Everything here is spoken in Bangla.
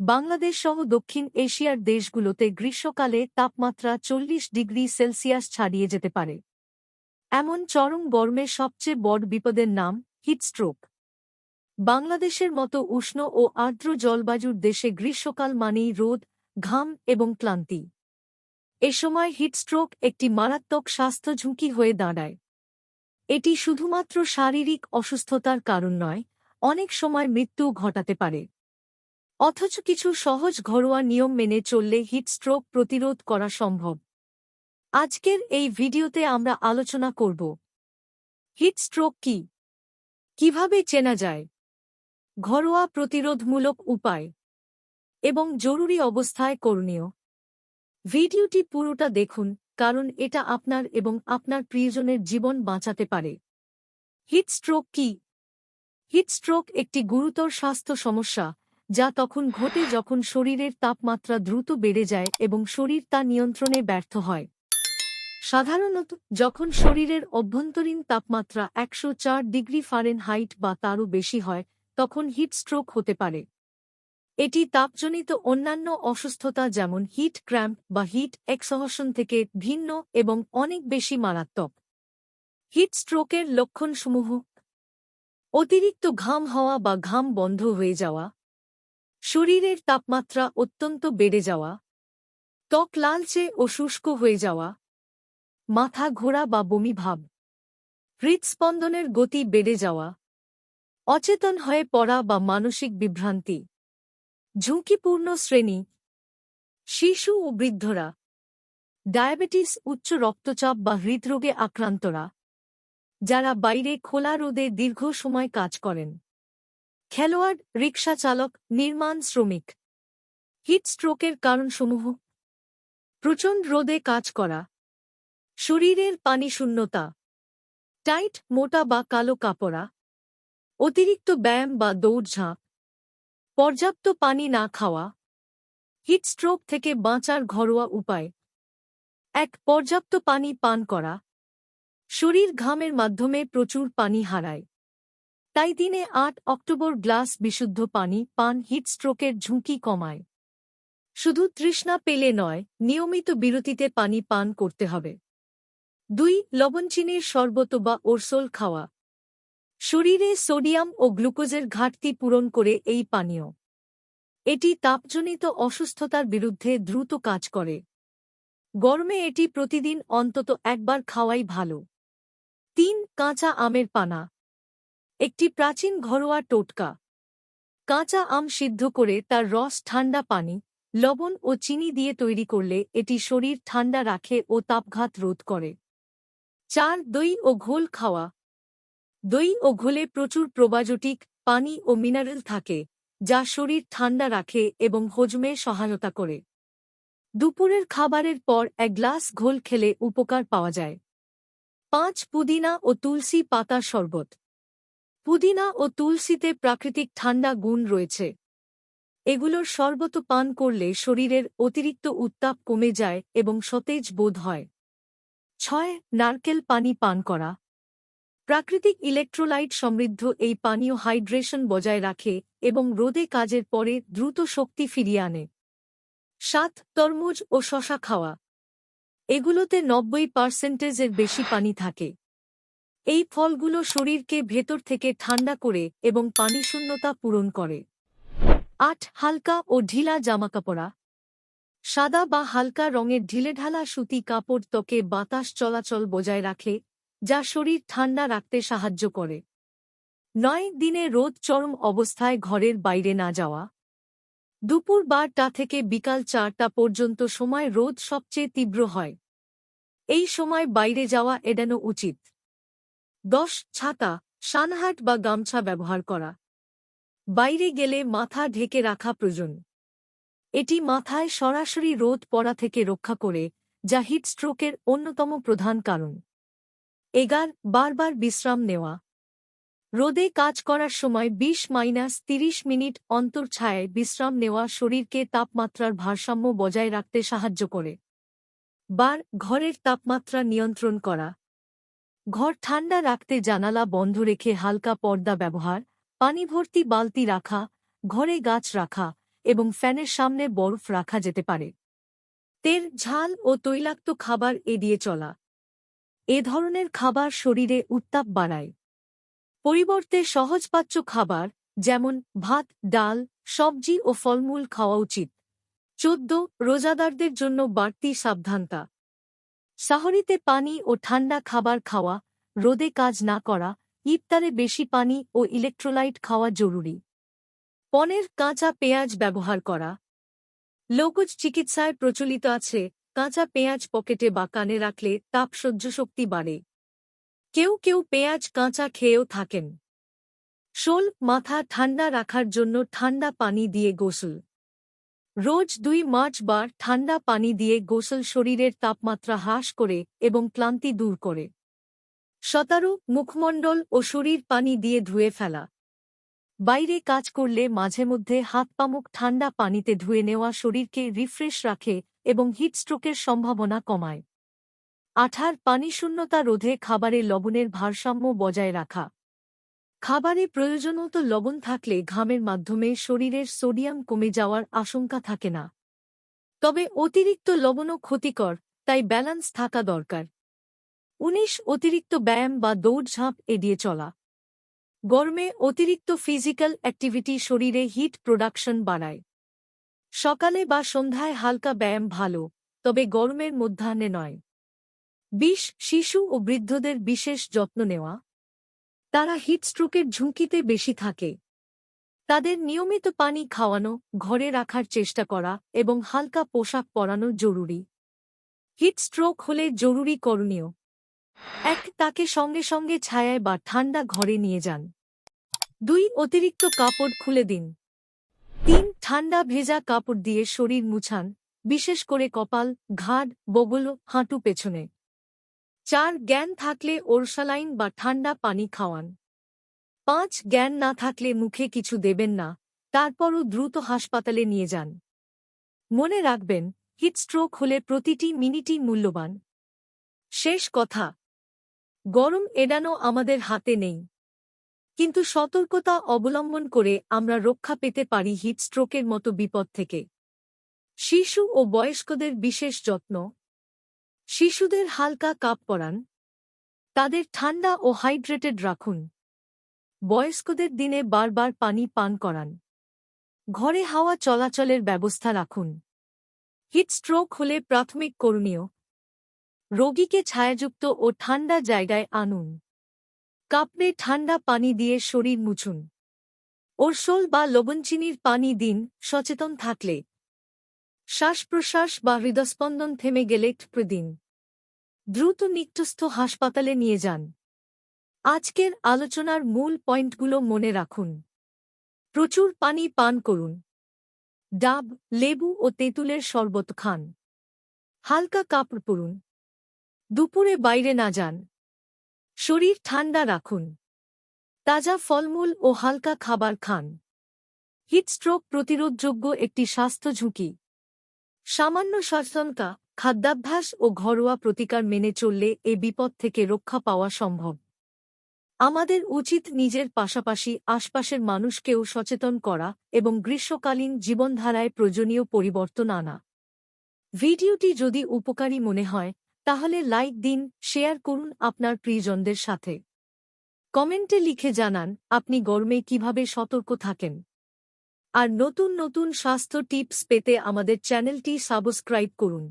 বাংলাদেশ সহ দক্ষিণ এশিয়ার দেশগুলোতে গ্রীষ্মকালে তাপমাত্রা চল্লিশ ডিগ্রি সেলসিয়াস ছাড়িয়ে যেতে পারে। এমন চরম গরমে সবচেয়ে বড় বিপদের নাম হিটস্ট্রোক বাংলাদেশের মতো উষ্ণ ও আর্দ্র জলবায়ুর দেশে গ্রীষ্মকাল মানেই রোদ, ঘাম এবং ক্লান্তি। এ সময় হিটস্ট্রোক একটি মারাত্মক স্বাস্থ্য ঝুঁকি হয়ে দাঁড়ায়। এটি শুধুমাত্র শারীরিক অসুস্থতার কারণ নয়, অনেক সময় মৃত্যু ঘটাতে পারে। অথচ কিছু সহজ ঘরোয়া নিয়ম মেনে চললে হিটস্ট্রোক প্রতিরোধ করা সম্ভব। আজকের এই ভিডিওতে আমরা আলোচনা করব হিটস্ট্রোক কি? কীভাবে চেনা যায়? ঘরোয়া প্রতিরোধমূলক উপায় এবং জরুরি অবস্থায় করণীয়। ভিডিওটি পুরোটা দেখুন, কারণ এটা আপনার এবং আপনার প্রিয়জনের জীবন বাঁচাতে পারে। হিটস্ট্রোক কি? হিটস্ট্রোক একটি গুরুতর স্বাস্থ্য সমস্যা যা তখন ঘটে যখন শরীরের তাপমাত্রা দ্রুত বেড়ে যায় এবং শরীর তা নিয়ন্ত্রণে ব্যর্থ হয়। সাধারণত, যখন শরীরের অভ্যন্তরীণ তাপমাত্রা একশো চার ডিগ্রি ফারেনহাইট বা তারও বেশি হয়, তখন হিট স্ট্রোক হতে পারে। এটি তাপজনিত অন্যান্য অসুস্থতা যেমন হিট ক্র্যাম্প বা হিট এক্সহশন থেকে ভিন্ন এবং অনেক বেশি মারাত্মক। হিট স্ট্রোকের লক্ষণসমূহ অতিরিক্ত ঘাম হওয়া বা ঘাম বন্ধ হয়ে যাওয়া শরীরের তাপমাত্রা অত্যন্ত বেড়ে যাওয়া, ত্বক লালচে ও শুষ্ক হয়ে যাওয়া, মাথা ঘোরা বা বমি ভাব, হৃৎস্পন্দনের গতি বেড়ে যাওয়া, অচেতন হয়ে পড়া বা মানসিক বিভ্রান্তি, ঝুঁকিপূর্ণ শ্রেণি, শিশু ও বৃদ্ধরা, ডায়াবেটিস, উচ্চ রক্তচাপ বা হৃদরোগে আক্রান্তরা, যারা বাইরে খোলা রোদে দীর্ঘ সময় কাজ করেন। খেলোয়াড় রিক্সা চালক, নির্মাণ শ্রমিক। হিট স্ট্রোকের কারণসমূহ। প্রচণ্ড রোদে কাজ করা। শরীরের পানি শূন্যতা। টাইট, মোটা বা কালো কাপড়া। অতিরিক্ত ব্যায়াম বা দৌড়ঝাঁপ। পর্যাপ্ত পানি না খাওয়া। হিট স্ট্রোক থেকে বাঁচার ঘরোয়া উপায়। এক, পর্যাপ্ত পানি পান করা। শরীর ঘামের মাধ্যমে প্রচুর পানি হারায়। তাই দিনে আট অক্টোবর গ্লাস বিশুদ্ধ পানি পান হিটস্ট্রোকের ঝুঁকি কমায়। শুধু তৃষ্ণা পেলে নয়, নিয়মিত বিরতিতে পানি পান করতে হবে। দুই লবণচিনির শরবত বা ওরসোল খাওয়া। শরীরে সোডিয়াম ও গ্লুকোজের ঘাটতি পূরণ করে এই পানীয়। এটি তাপজনিত অসুস্থতার বিরুদ্ধে দ্রুত কাজ করে। গরমে এটি প্রতিদিন অন্তত একবার খাওয়াই ভালো। তিন, কাঁচা আমের পানা। একটি প্রাচীন ঘরোয়া টোটকা। কাঁচা আম সিদ্ধ করে তার রস ঠান্ডা পানি, লবণ ও চিনি দিয়ে তৈরি করলে এটি শরীর ঠান্ডা রাখে ও তাপঘাত রোধ করে। চার, দই ও ঘোল খাওয়া। দই ও ঘোলে প্রচুর প্রোবায়োটিক, পানি ও মিনারেল থাকে, যা শরীর ঠান্ডা রাখে এবং হজমে সহায়তা করে। দুপুরের খাবারের পর এক গ্লাস ঘোল খেলে উপকার পাওয়া যায়। পাঁচ, পুদিনা ও তুলসী পাতার শরবত। পুদিনা ও তুলসীতে প্রাকৃতিক ঠান্ডা গুণ রয়েছে। এগুলোর শরবত পান করলে শরীরের অতিরিক্ত উত্তাপ কমে যায় এবং সতেজ বোধ হয়। ছয়, নারকেল পানি পান করা। প্রাকৃতিক ইলেকট্রোলাইট সমৃদ্ধ এই পানীয় হাইড্রেশন বজায় রাখে এবং রোদে কাজের পরে দ্রুত শক্তি ফিরিয়ে আনে। সাত, তরমুজ ও শশা খাওয়া। এগুলোতে নব্বই পার্সেন্টেজের বেশি পানি থাকে। এই ফলগুলো শরীরকে ভেতর থেকে ঠান্ডা করে এবং পানি শূন্যতা পূরণ করে। আট, হালকা ও ঢিলা জামাকাপড়া। সাদা বা হালকা রঙের ঢিলেঢালা সুতি কাপড় ত্বকে বাতাস চলাচল বজায় রাখে, যা শরীর ঠান্ডা রাখতে সাহায্য করে। নয়, দিনে রোদ চরম অবস্থায় ঘরের বাইরে না যাওয়া। দুপুর বারটা থেকে বিকাল চারটা পর্যন্ত সময় রোদ সবচেয়ে তীব্র হয়। এই সময় বাইরে যাওয়া এড়ানো উচিত। দশ ছাতা, সানহাট বা গামছা ব্যবহার করা। বাইরে গেলে মাথা ঢেকে রাখা প্রয়োজন। এটি মাথায় সরাসরি রোদ পড়া থেকে রক্ষা করে, যা হিটস্ট্রোকের অন্যতম প্রধান কারণ। এগার, বারবার বিশ্রাম নেওয়া। রোদে কাজ করার সময় ২০ মাইনাস ৩০ মিনিট অন্তর ছায়ায় বিশ্রাম নেওয়া শরীরকে তাপমাত্রার ভারসাম্য বজায় রাখতে সাহায্য করে। বার, ঘরের তাপমাত্রা নিয়ন্ত্রণ করা। ঘর ঠান্ডা রাখতে জানালা বন্ধ রেখে হালকা পর্দা ব্যবহার, পানি ভর্তি বালতি রাখা, ঘরে গাছ রাখা এবং ফ্যানের সামনে বরফ রাখা যেতে পারে। তেল, ঝাল ও তৈলাক্ত খাবার এড়িয়ে চলা। এ ধরনের খাবার শরীরে উত্তাপ বাড়ায়। পরিবর্তে সহজপাচ্য খাবার যেমন ভাত, ডাল, সবজি ও ফলমূল খাওয়া উচিত। চোদ্দ, রোজাদারদের জন্য বাড়তি সাবধানতা। সাহরিতে পানি ও ঠান্ডা খাবার খাওয়া, রোদে কাজ না করা, ইফতারে বেশি পানি ও ইলেকট্রোলাইট খাওয়া জরুরি। পনেরো, কাঁচা পেঁয়াজ ব্যবহার করা। লোকজ চিকিৎসায় প্রচলিত আছে, কাঁচা পেঁয়াজ পকেটে বা কানে রাখলে তাপ সহ্য শক্তি বাড়ে। কেউ কেউ পেঁয়াজ কাঁচা খেয়েও থাকেন। শোল, মাথা ঠান্ডা রাখার জন্য ঠান্ডা পানি দিয়ে গোসল। রোজ দুই মার্চ বার ঠান্ডা পানি দিয়ে গোসল শরীরের তাপমাত্রা হ্রাস করে এবং ক্লান্তি দূর করে। সতারু, মুখমণ্ডল ও শরীর পানি দিয়ে ধুয়ে ফেলা। বাইরে কাজ করলে মাঝে মধ্যে হাত পামুক ঠান্ডা পানিতে ধুয়ে নেওয়া শরীরকে রিফ্রেশ রাখে এবং হিটস্ট্রোকের সম্ভাবনা কমায়। আঠার, পানিশূন্যতা রোধে খাবারে লবণের ভারসাম্য বজায় রাখা। খাবারে প্রয়োজনতো লবণ থাকলে ঘামের মাধ্যমে শরীরের সোডিয়াম কমে যাওয়ার আশঙ্কা থাকে না। তবে অতিরিক্ত লবণও ক্ষতিকর, তাই ব্যালান্স থাকা দরকার। উনিশ অতিরিক্ত ব্যায়াম বা দৌড়ঝাঁপ এড়িয়ে চলা। গরমে অতিরিক্ত ফিজিক্যাল অ্যাক্টিভিটি শরীরে হিট প্রোডাকশন বাড়ায়। সকালে বা সন্ধ্যায় হালকা ব্যায়াম ভালো, তবে গরমের মধ্যাহ্নে নয়। বিশ শিশু ও বৃদ্ধদের বিশেষ যত্ন নেওয়া। তারা হিটস্ট্রোকের ঝুঁকিতে বেশি থাকে। তাদের নিয়মিত পানি খাওয়ানো, ঘরে রাখার চেষ্টা করা এবং হালকা পোশাক পরানো জরুরি। হিটস্ট্রোক হলে জরুরি করণীয়। এক, তাকে সঙ্গে সঙ্গে ছায়ায় বা ঠান্ডা ঘরে নিয়ে যান। দুই, অতিরিক্ত কাপড় খুলে দিন। তিন, ঠান্ডা ভেজা কাপড় দিয়ে শরীর মুছান, বিশেষ করে কপাল, ঘাড়, বগল, হাঁটু পেছনে। চার জ্ঞান থাকলে ওরসালাইন বা ঠান্ডা পানি খাওয়ান। পাঁচ জ্ঞান না থাকলে মুখে কিছু দেবেন না, তারপরও দ্রুত হাসপাতালে নিয়ে যান। মনে রাখবেন হিটস্ট্রোক হলে প্রতিটি মিনিটই মূল্যবান। শেষ কথা, গরম এড়ানো আমাদের হাতে নেই। কিন্তু সতর্কতা অবলম্বন করে আমরা রক্ষা পেতে পারি হিটস্ট্রোকের মতো বিপদ থেকে। শিশু ও বয়স্কদের বিশেষ যত্ন শিশুদের হালকা কাপ পরান। তাদের ঠান্ডা ও হাইড্রেটেড রাখুন। বয়স্কদের দিনে বারবার পানি পান করান। ঘরে হাওয়া চলাচলের ব্যবস্থা রাখুন। হিটস্ট্রোক হলে প্রাথমিক করণীয়। রোগীকে ছায়াযুক্ত ও ঠান্ডা জায়গায় আনুন। কাপড়ে ঠান্ডা পানি দিয়ে শরীর মুছুন। ওরসোল বা লবণচিনির পানি দিন, সচেতন থাকলে। শ্বাস প্রশ্বাস বা হৃদস্পন্দন থেমে গেলে প্রদিন দ্রুত নিকটস্থ হাসপাতালে নিয়ে যান। আজকের আলোচনার মূল পয়েন্টগুলো মনে রাখুন। প্রচুর পানি পান করুন। ডাব, লেবু ও তেঁতুলের শরবত খান। হালকা কাপড় পরুন। দুপুরে বাইরে না যান। শরীর ঠান্ডা রাখুন। তাজা ফলমূল ও হালকা খাবার খান। হিটস্ট্রোক প্রতিরোধযোগ্য একটি স্বাস্থ্য ঝুঁকি। সামান্য সচেতনতা খাদ্যাভ্যাস ও ঘরোয়া প্রতিকার মেনে চললে এ বিপদ থেকে রক্ষা পাওয়া সম্ভব। আমাদের উচিত নিজের পাশাপাশি আশপাশের মানুষকেও সচেতন করা এবং গ্রীষ্মকালীন জীবনধারায় প্রয়োজনীয় পরিবর্তন আনা। ভিডিওটি যদি উপকারী মনে হয়, তাহলে লাইক দিন, শেয়ার করুন আপনার প্রিয়জনদের সাথে। কমেন্টে লিখে জানান, আপনি গরমে কীভাবে সতর্ক থাকেন। আর নতুন নতুন স্বাস্থ্য টিপস পেতে আমাদের চ্যানেলটি সাবস্ক্রাইব করুন।